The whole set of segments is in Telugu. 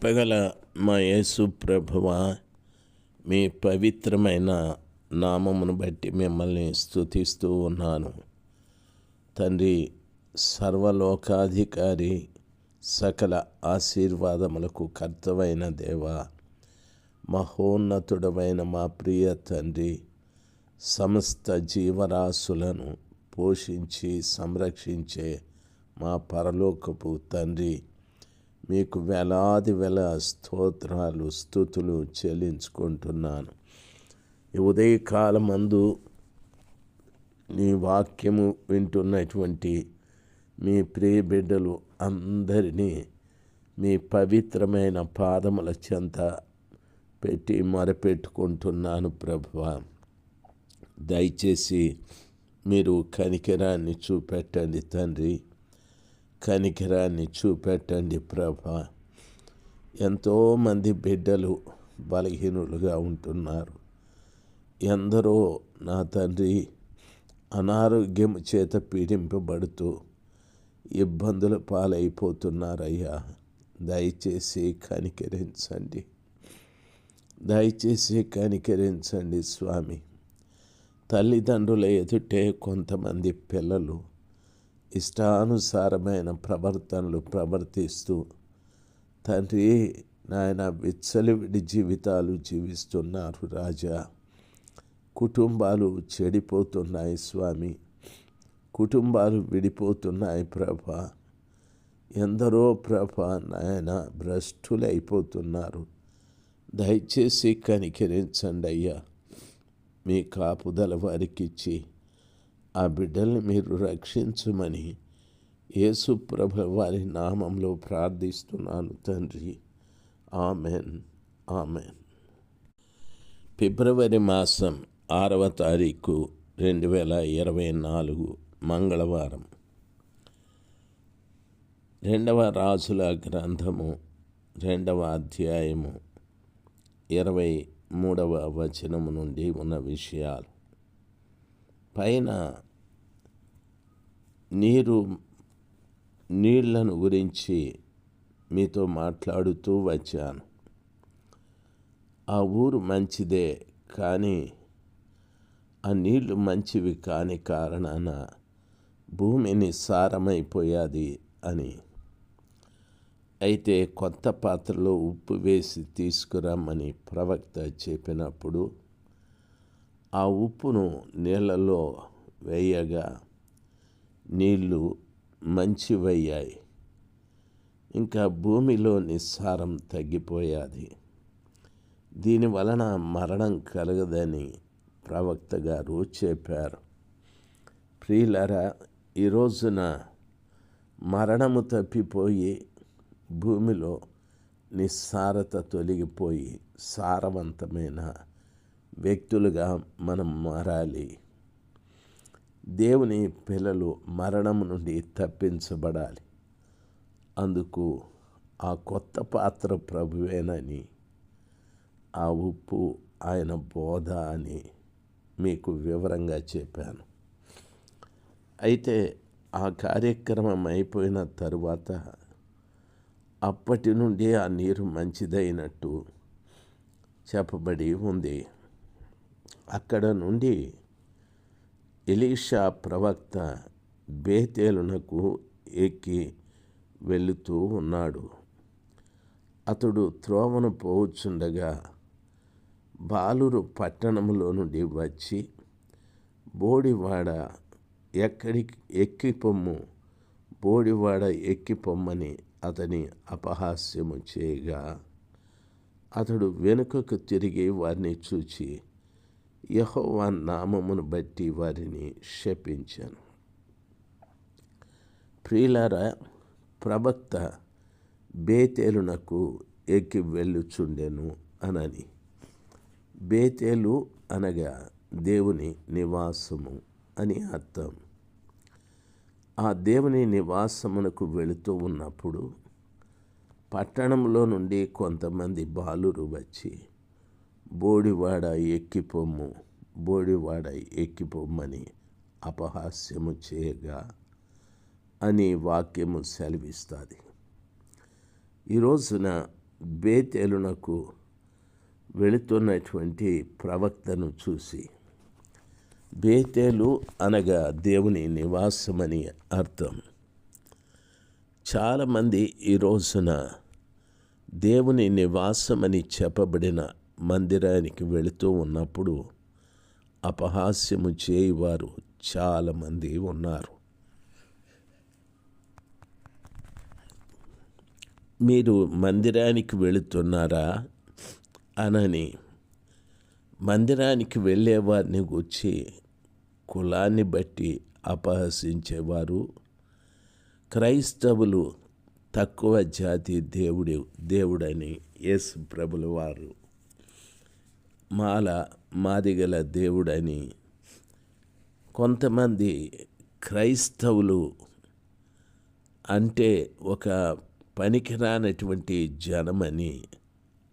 కృపగల మా యేసు ప్రభువ మీ పవిత్రమైన నామమును బట్టి మిమ్మల్ని స్తుతిస్తూ ఉన్నాను. తండ్రి సర్వలోకాధికారి సకల ఆశీర్వాదములకు కర్తవైన దేవ మహోన్నతుడమైన మా ప్రియ తండ్రి సమస్త జీవరాశులను పోషించి సంరక్షించే మా పరలోకపు తండ్రి మీకు వేలాది వేల స్తోత్రాలు స్థుతులు చెల్లించుకుంటున్నాను. ఈ ఉదయకాలమందు నీ వాక్యము వింటున్నటువంటి మీ ప్రియ బిడ్డలు అందరినీ మీ పవిత్రమైన పాదముల చెంత పెట్టి మొరపెట్టుకుంటున్నాను ప్రభువ. దయచేసి మీరు కనికరాన్ని చూపెట్టండి తండ్రి. కనికరాన్ని చూపెట్టండి ప్రభ. ఎంతోమంది బిడ్డలు బలహీనులుగా ఉంటున్నారు. ఎందరో నా తండ్రి అనారోగ్యం చేత పీడింపబడుతూ ఇబ్బందుల పాలైపోతున్నారయ్యా. దయచేసి కనికరించండి. దయచేసి కనికరించండి స్వామి. తల్లిదండ్రుల ఎదుటే కొంతమంది పిల్లలు ఇష్టానుసారమైన ప్రవర్తనలు ప్రవర్తిస్తూ తండ్రి నాయన విచ్చలివిడి జీవితాలు జీవిస్తున్నారు రాజా. కుటుంబాలు చెడిపోతున్నాయి స్వామి. కుటుంబాలు విడిపోతున్నాయి ప్రభ. ఎందరో ప్రభ నాయన భ్రష్టులైపోతున్నారు. దయచేసి కనికరించండి అయ్యా మీ కాపుదల వారికిచ్చి ఆ బిడ్డల్ని మీరు రక్షించుమని యేసు ప్రభ వారి నామంలో ప్రార్థిస్తున్నాను తండ్రి. ఆమెన్. ఆమెన్. ఫిబ్రవరి మాసం ఆరవ తారీఖు రెండు వేల ఇరవై నాలుగు మంగళవారం. రెండవ రాజుల గ్రంథము రెండవ అధ్యాయము ఇరవై మూడవ వచనము నుండి ఉన్న విషయాలు. పైన నీరు నీళ్ళను గురించి మీతో మాట్లాడుతూ వచ్చాను. ఆ ఊరు మంచిదే కానీ ఆ నీళ్ళు మంచివి కాని కారణాన భూమిని సారమైపోయాది అని. అయితే కొత్త పాత్రలో ఉప్పు వేసి తీసుకురమ్మని ప్రవక్త చెప్పినప్పుడు ఆ ఉప్పును నీళ్ళలో వేయగా నీళ్ళు మంచివయ్యాయి. ఇంకా భూమిలో నిస్సారం తగ్గిపోయాది. దీని వలన మరణం కలగదని ప్రవక్త గారు చెప్పారు. ప్రియులరా ఈ రోజున మరణము తప్పిపోయి భూమిలో నిస్సారత తొలగిపోయి సారవంతమైన వ్యక్తులుగా మనం మారాలి. దేవుని పిల్లలు మరణం నుండి తప్పించబడాలి. అందుకు ఆ కొత్త పాత్ర ప్రభువేనని ఆ ఉప్పు ఆయన బోధ అని మీకు వివరంగా చెప్పాను. అయితే ఆ కార్యక్రమం అయిపోయిన తరువాత అప్పటి నుండి ఆ నీరు మంచిదైనట్టు చెప్పబడి ఉంది. అక్కడ నుండి ఎలీషా ప్రవక్త బేతేలునకు ఎక్కి వెళుతూ ఉన్నాడు. అతడు త్రోవను పోవచ్చుండగా బాలురు పట్టణంలో నుండి వచ్చి బోడివాడ ఎక్కడికి ఎక్కిపొమ్ము? బోడివాడ ఎక్కిపొమ్మని అతని అపహాస్యము చేయగా అతడు వెనుకకు తిరిగి వారిని చూచి యహోవా నామమును బట్టి వారిని శపించాను. ప్రియులారా ప్రవక్త బేతేలునకు ఎక్కి వెళ్ళుచుండెను అనని. బేతేలు అనగా దేవుని నివాసము అని అర్థం. ఆ దేవుని నివాసమునకు వెళుతూ ఉన్నప్పుడు పట్టణంలో నుండి కొంతమంది బాలురు వచ్చి బోడివాడ ఎక్కిపొమ్ము బోడివాడ ఎక్కిపొమ్మని అపహాస్యము చేయగా అని వాక్యము సెలవిస్తుంది. ఈ రోజున బేతేలునకు వెళుతున్నటువంటి ప్రవక్తను చూసి బేతేలు అనగా దేవుని నివాసమని అర్థం. చాలామంది ఈ రోజున దేవుని నివాసమని చెప్పబడిన మందిరానికి వెళుతూ ఉన్నప్పుడు అపహాస్యము చేయువారు చాలామంది ఉన్నారు. మీరు మందిరానికి వెళుతున్నారా అనని మందిరానికి వెళ్ళేవారిని గుర్చి కులాన్ని బట్టి అపహసించేవారు క్రైస్తవులు తక్కువ జాతి దేవుడు దేవుడని యేసు ప్రభుల వారు మాల మాదిగల దేవుడని కొంతమంది క్రైస్తవులు అంటే ఒక పనికిరానటువంటి జనమని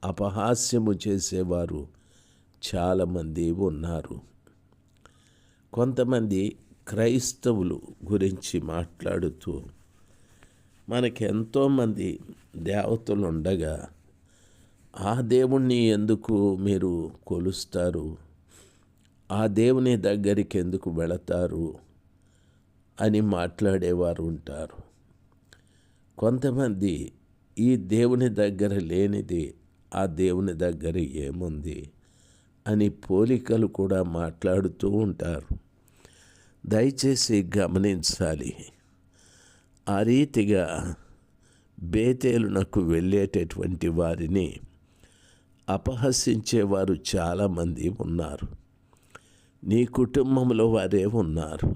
అపహాస్యము చేసేవారు చాలామంది ఉన్నారు. కొంతమంది క్రైస్తవులు గురించి మాట్లాడుతూ మనకెంతోమంది దేవతలు ఉండగా ఆ దేవుణ్ణి ఎందుకు మీరు కొలుస్తారు? ఆ దేవుని దగ్గరికి ఎందుకు వెళతారు? అని మాట్లాడేవారు ఉంటారు. కొంతమంది ఈ దేవుని దగ్గర లేనిది ఆ దేవుని దగ్గర ఏముంది? అని పోలికలు కూడా మాట్లాడుతూ ఉంటారు. దయచేసి గమనించాలి. ఆ రీతిగా బేతేలునకు వెళ్ళేటటువంటి వారిని అపహసించేవారు చాలామంది ఉన్నారు. నీ కుటుంబంలో వారే ఉన్నారు.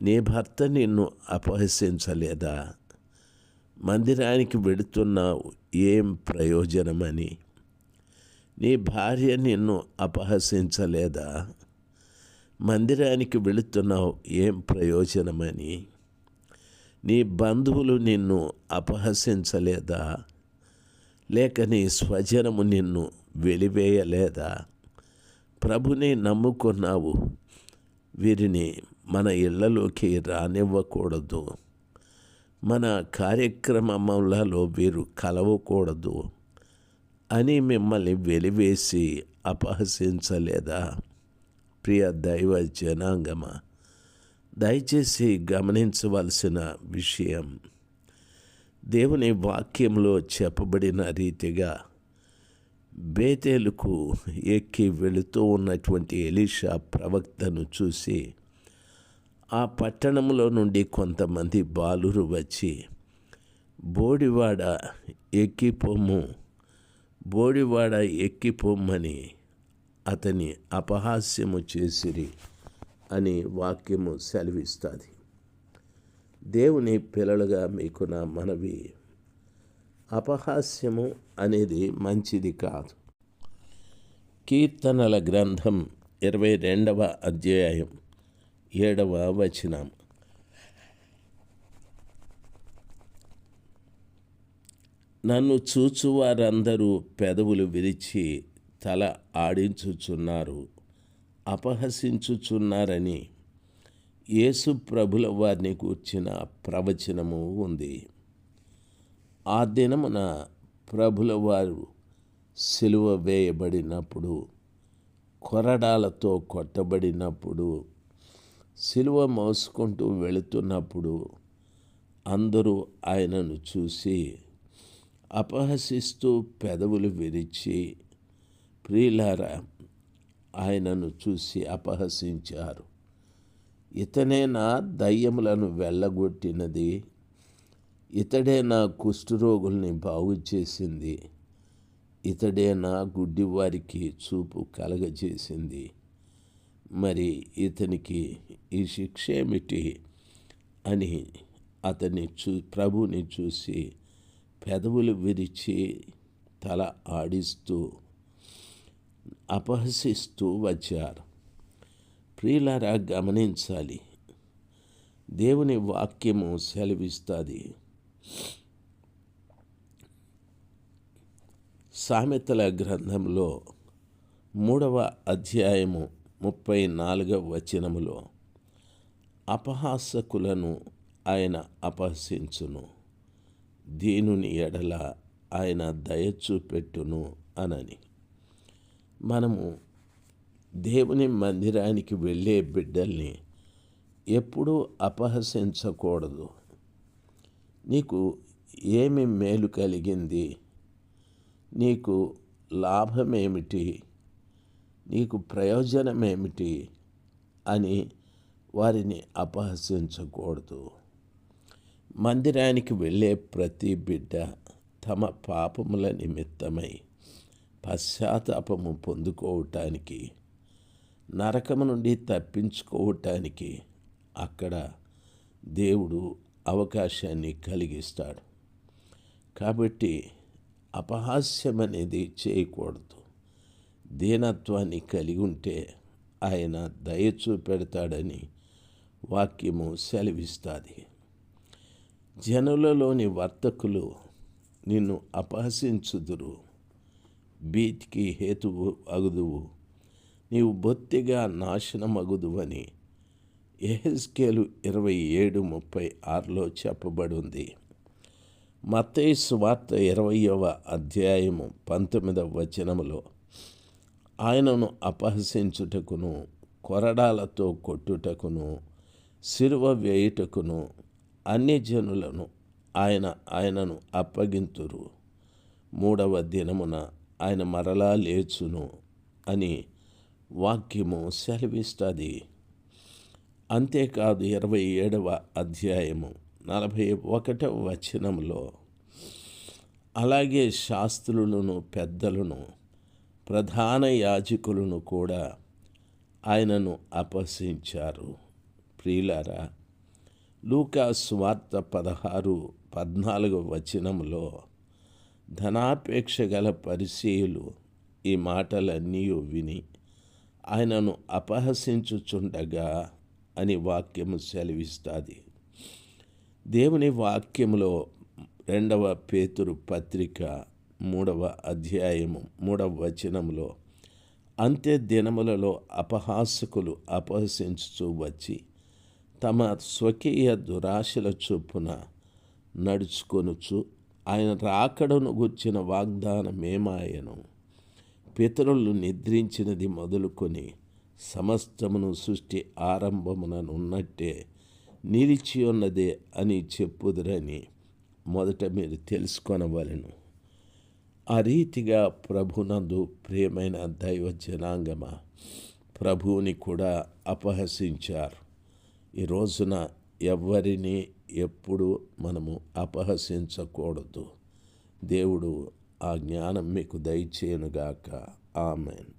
నీ భర్త నిన్ను అపహసించలేదా? మందిరానికి వెడుతున్నావు ఏం ప్రయోజనమని? నీ భార్య నిన్ను అపహసించలేదా? మందిరానికి వెళుతున్నావు ఏం ప్రయోజనమని? నీ బంధువులు నిన్ను అపహసించలేదా? లేక నీ స్వజనము నిన్ను వెలివేయలేదా? ప్రభుని నమ్ముకున్నావు. వీరిని మన ఇళ్ళలోకి రానివ్వకూడదు. మన కార్యక్రమములలో వీరు కలవకూడదు అని మిమ్మల్ని వెలివేసి అపహసించలేదా? ప్రియ దైవ జనాంగమ దయచేసి గమనించవలసిన విషయం దేవుని వాక్యంలో చెప్పబడిన రీతిగా బేతేలుకు ఎక్కి వెళుతూ ఉన్నటువంటి ఎలీషా ప్రవక్తను చూసి ఆ పట్టణంలో నుండి కొంతమంది బాలురు వచ్చి బోడివాడ ఎక్కిపోమ్ము బోడివాడ ఎక్కిపోమ్మని అతని అపహాస్యము చేసిరి అని వాక్యము సెలవిస్తుంది. దేవుని పిల్లలుగా మీకు నా మనవి. అపహాస్యము అనేది మంచిది కాదు. కీర్తనల గ్రంథం ఇరవై రెండవ అధ్యాయం ఏడవ వచనం. నన్ను చూచువారందరూ పెదవులు విరిచి తల ఆడించుచున్నారు అపహసించుచున్నారని యేసు ప్రభుల వారిని కూర్చిన ప్రవచనము ఉంది. ఆ దినమున ప్రభుల వారు సిలువ వేయబడినప్పుడు కొరడాలతో కొట్టబడినప్పుడు సిలువ మోసుకుంటూ వెళుతున్నప్పుడు అందరూ ఆయనను చూసి అపహసిస్తూ పెదవులు విరిచి ప్రియులారా ఆయనను చూసి అపహసించారు. ఇతనే నా దయ్యములను వెళ్ళగొట్టినది? ఇతడే నా కుష్ఠరోగుల్ని బాగు చేసింది ఇతడే నా గుడ్డివారికి చూపు కలగజేసింది? మరి ఇతనికి ఈ శిక్ష ఏమిటి అని అతన్ని చూ ప్రభుని చూసి పెదవులు విరిచి తల ఆడిస్తూ అపహసిస్తూ వచ్చారు. ప్రియులారా గమనించాలి. దేవుని వాక్యము సెలవిస్తుంది. సామెతల గ్రంథంలో మూడవ అధ్యాయము ముప్పై నాలుగవ వచనములో అపహాసకులను ఆయన అపహసించును దీనుని ఎడల ఆయన దయ చూపెట్టును అనని. మనము దేవుని మందిరానికి వెళ్ళే బిడ్డల్ని ఎప్పుడూ అపహసించకూడదు. నీకు ఏమి మేలు కలిగింది? నీకు లాభమేమిటి? నీకు ప్రయోజనమేమిటి? అని వారిని అపహసించకూడదు. మందిరానికి వెళ్ళే ప్రతి బిడ్డ తమ పాపముల నిమిత్తమై పశ్చాత్తాపము పొందుకోవటానికి నరకము నుండి తప్పించుకోవటానికి అక్కడ దేవుడు అవకాశాన్ని కలిగిస్తాడు. కాబట్టి అపహాస్యం అనేది చేయకూడదు. దీనత్వాన్ని కలిగి ఉంటే ఆయన దయ చూపెడతాడని వాక్యము సెలవిస్తుంది. జనులలోని వర్తకులు నిన్ను అపహసించుదురు. బీతికి హేతువు అగుదువు. నీవు బొత్తిగా నాశనమగుదువని. ఎహెస్కేలు ఇరవై ఏడు ముప్పై ఆరులో చెప్పబడింది. మత్తయి సువార్త ఇరవయవ అధ్యాయము పంతొమ్మిదవ వచనములో ఆయనను అపహసించుటకును కొరడాలతో కొట్టుటకును సిరువ వేయుటకును అన్ని జనులను ఆయన ఆయనను అప్పగింతురు. మూడవ దినమున ఆయన మరలా లేచును అని వాక్యము సెలవిస్తుంది. అంతేకాదు ఇరవై ఏడవ అధ్యాయము నలభై ఒకటవ వచనంలో అలాగే శాస్త్రులను పెద్దలను ప్రధాన యాజకులను కూడా ఆయనను అపహసించారు. ప్రియులారా లూకా స్వార్త పదహారు పద్నాలుగు వచనంలో ధనాపేక్ష గల పరిచయులు ఈ మాటలన్నీ విని ఆయనను అపహసించుచుండగా అని వాక్యము సెలవిస్తుంది. దేవుని వాక్యములో రెండవ పేతురు పత్రిక మూడవ అధ్యాయము మూడవ వచనంలో అంత్య దినములలో అపహాసకులు అపహసించుచూ వచ్చి తమ స్వకీయ దురాశల చొప్పున నడుచుకొనుచు ఆయన రాకడను గుర్చిన వాగ్దానమేమాయను. పితరులు నిద్రించినది మొదలుకొని సమస్తమును సృష్టి ఆరంభముననున్నట్టే నిలిచి ఉన్నదే అని చెప్పుదురని మొదట మీరు తెలుసుకొనవలను. ఆ రీతిగా ప్రభునందు ప్రియమైన దైవ జనాంగమ ప్రభువుని కూడా అపహసించారు. ఈ రోజున ఎవరిని ఎప్పుడు మనము అపహసించకూడదు. దేవుడు ఆ జ్ఞానం మీకు దయచేయనుగాక. ఆమెన్.